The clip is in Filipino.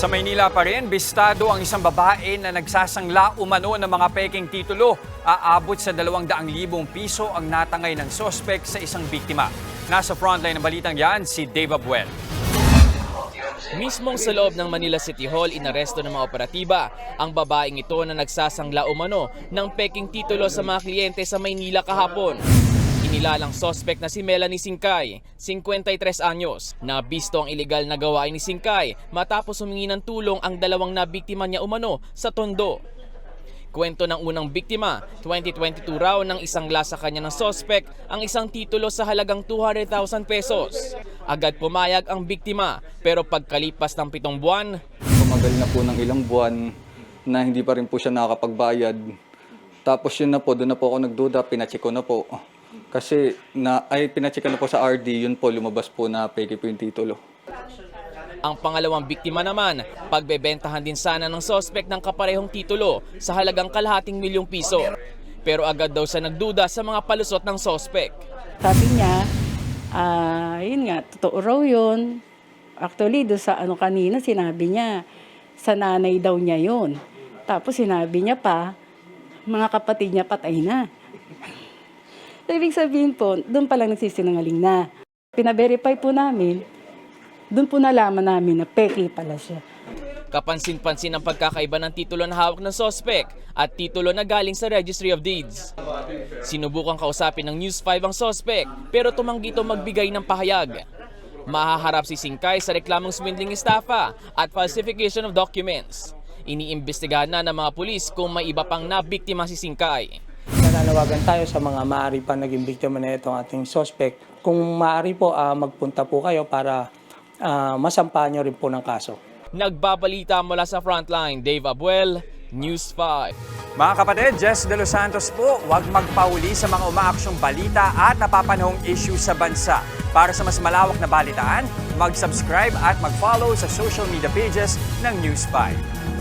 Sa Maynila pa rin, bistado ang isang babae na nagsasangla umano ng mga peking titulo. Aabot sa 200,000 piso ang natangay ng sospek sa isang biktima. Nasa frontline ng balitang yan, si Dave Abuel. Mismong sa loob ng Manila City Hall, inaresto ng mga operatiba ang babaeng ito na nagsasangla umano ng peking titulo sa mga kliyente sa Maynila kahapon. Inilalang sospek na si Melanie Singkay, 53 anyos, na bisto ang ilegal na gawain ni Singkay matapos humingi ng tulong ang dalawang nabiktima niya umano sa Tondo. Kwento ng unang biktima, 2022 raw nang isang sa kanya ng sospek ang isang titulo sa halagang 200,000 pesos. Agad pumayag ang biktima pero pagkalipas ng pitong buwan, Tumagal na po ng ilang buwan na hindi pa rin po siya nakakapagbayad. Tapos yun na po, doon na po ako nagduda, pinacheck ko na po. Kasi na, ay pinacheck ko na po sa RD, yun po lumabas po na peke po yung titulo. ang pangalawang biktima naman, pagbebentahan din sana ng sospek ng kaparehong titulo sa halagang kalahating milyong piso. Pero agad daw sa nagduda sa mga palusot ng sospek. Sabi niya, ah, yun nga, totoo raw yun. Actually, do sa ano kanina, sinabi niya, sa nanay daw niya yun. Tapos sinabi niya pa, mga kapatid niya patay na. So, ibig sabihin po, doon pa lang nagsisinungaling na. Pina-verify po namin, doon po nalaman namin na peki pala siya. Kapansin-pansin ang pagkakaiba ng titulo na hawak ng sospek at titulo na galing sa Registry of Deeds. Sinubukang kausapin ng News 5 ang sospek pero tumanggi ito magbigay ng pahayag. Mahaharap si Singkay sa reklamong swindling estafa at falsification of documents. Iniimbestigahan na ng mga pulis kung may iba pang nabiktima si Singkay. Nananawagan tayo sa mga maaari pa naging biktima na itong ating suspect. Kung maaari po, ah, magpunta po kayo para ah, masampahan nyo rin po ng kaso. Nagbabalita mula sa Frontline, Dave Abuel, News 5. Mga kapatid, Jess De Los Santos po, huwag magpauli sa mga umaaksyong balita at napapanahong issue sa bansa. Para sa mas malawak na balitaan, mag-subscribe at mag-follow sa social media pages ng News 5.